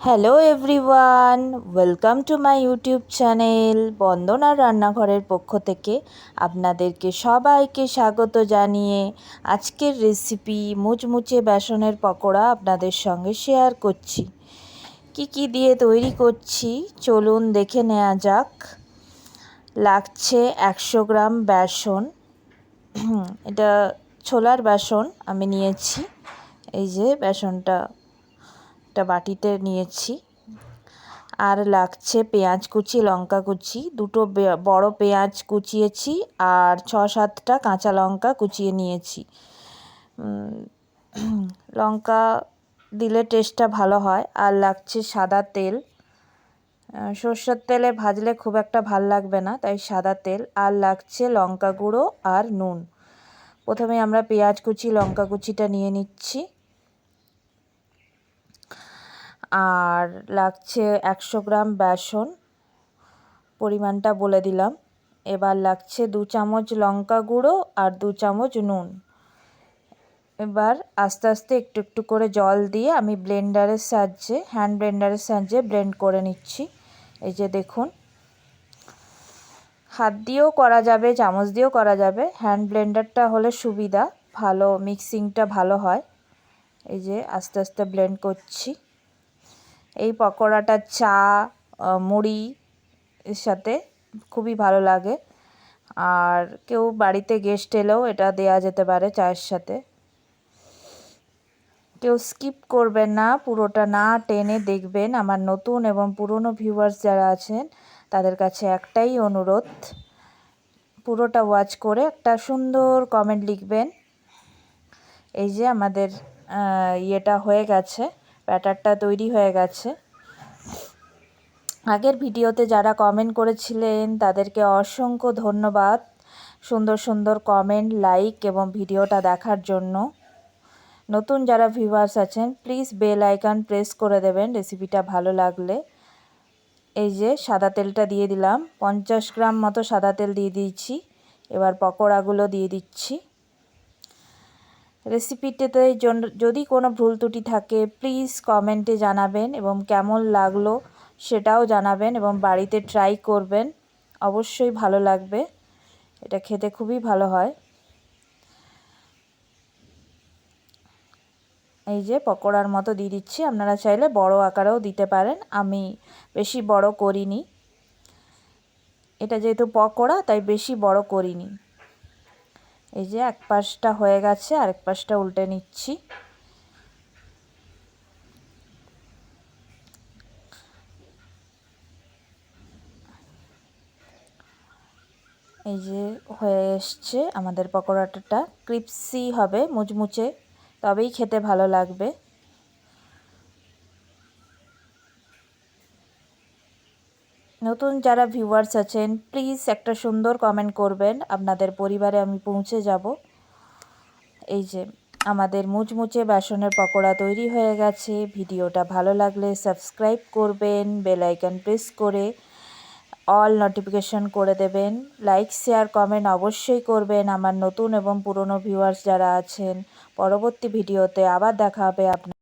Hello everyone welcome to my YouTube channel বন্দনার রান্নাঘরের পক্ষ থেকে আপনাদেরকে সবাইকে স্বাগত জানিয়ে আজকের রেসিপি মুচমুচে বেসনের পকোড়া আপনাদের সঙ্গে শেয়ার করছি কি কি দিয়ে তৈরি করছি চলুন দেখে নেওয়া যাক লাগছে একশো গ্রাম বেসন এটা ছোলার বেসন আমি নিয়েছি এই যে বেসনটা একটা বাটিতে নিয়েছি। আর লাগছে পেঁয়াজ কুচি, লঙ্কা কুচি। দুটো বড় পেঁয়াজ কুচিয়েছি আর ছ সাতটা কাঁচা লঙ্কা কুচিয়ে নিয়েছি। লঙ্কা দিলে টেস্টটা ভালো হয়। আর লাগছে সাদা তেল। সর্ষের তেলে ভাজলে খুব একটা ভালো লাগবে না, তাই সাদা তেল। আর লাগছে লঙ্কা গুঁড়ো আর নুন। প্রথমে আমরা পেঁয়াজ কুচি, লঙ্কা কুচিটা নিয়ে নিচ্ছি। আর লাগছে একশো গ্রাম বেসন। পরিমাণটা বলে দিলাম। এবার লাগছে দু চামচ লঙ্কা গুঁড়ো আর দু চামচ নুন। এবার আস্তে আস্তে একটু একটু করে জল দিয়ে আমি ব্লেন্ডারের সাহায্যে, হ্যান্ড ব্লেন্ডারের সাহায্যে ব্লেন্ড করে নিচ্ছি। এই যে দেখুন। হাত দিয়েও করা যাবে, চামচ দিয়েও করা যাবে। হ্যান্ড ব্লেন্ডারটা হলে সুবিধা, ভালো, মিক্সিংটা ভালো হয়। এই যে আস্তে আস্তে ব্লেন্ড করছি। এই পকোড়াটা চা মুড়ি এর সাথে খুবই ভালো লাগে। আর কেউ বাড়িতে গেস্ট এলেও এটা দেয়া যেতে পারে চায়ের সাথে। কেউ স্কিপ করবেন না, পুরোটা না টেনে দেখবেন। আমার নতুন এবং পুরনো ভিউয়ার্স যারা আছেন, তাদের কাছে একটাই অনুরোধ, পুরোটা ওয়াচ করে একটা সুন্দর কমেন্ট লিখবেন। এই যে আমাদের ইয়েটা হয়ে গেছে। ব্যাটারটা তৈরি হয়ে গেছে। আগের ভিডিওতে যারা কমেন্ট করেছিলেন, তাদেরকে অসংখ্য ধন্যবাদ। সুন্দর সুন্দর কমেন্ট লাইক এবং ভিডিওটা দেখার জন্য। নতুন যারা ভিউয়ার্স আছেন প্লিজ বেল আইকন প্রেস করে দেবেন রেসিপিটা ভালো লাগলে। এই যে সাদা তেলটা দিয়ে দিলাম, পঞ্চাশ গ্রাম মতো সাদা তেল দিয়ে দিয়েছি। এবার পকোড়াগুলো দিয়ে দিচ্ছি। রেসিপিটিতে যদি কোনো ভুল ত্রুটি থাকে প্লিজ কমেন্টে জানাবেন এবং কেমন লাগল সেটাও জানাবেন এবং বাড়িতে ট্রাই করবেন। অবশ্যই ভালো লাগবে। এটা খেতে খুবই ভালো হয়। এই যে পকোড়ার মতো দিয়ে দিচ্ছি। আপনারা চাইলে বড় আকারেও দিতে পারেন। আমি বেশি বড় করিনি। এটা যেহেতু পকোড়া, তাই বেশি বড় করিনি। এই যে এক পাশটা হয়ে গেছে আর এক পাশটা উল্টে নিচ্ছি। এই যে হয়ে এসছে আমাদের পকোড়াটা। ক্রিপসি হবে, মুচমুচে, তবেই খেতে ভালো লাগবে। নতুন যারা ভিউয়ার্স আছেন প্লিজ একটা সুন্দর কমেন্ট করবেন। আপনাদের পরিবারে আমি পৌঁছে যাব। এই যে, আমাদের মুচমুচে বেসনের পকোড়া তৈরি হয়ে গেছে। ভিডিওটা ভালো লাগলে সাবস্ক্রাইব করবেন বেল আইকন প্রেস করে অল নোটিফিকেশন করে দেবেন। লাইক শেয়ার কমেন্ট অবশ্যই করবেন। আমার নতুন এবং পুরনো ভিউয়ার্স যারা আছেন, পরবর্তী ভিডিওতে আবার দেখা হবে আপনার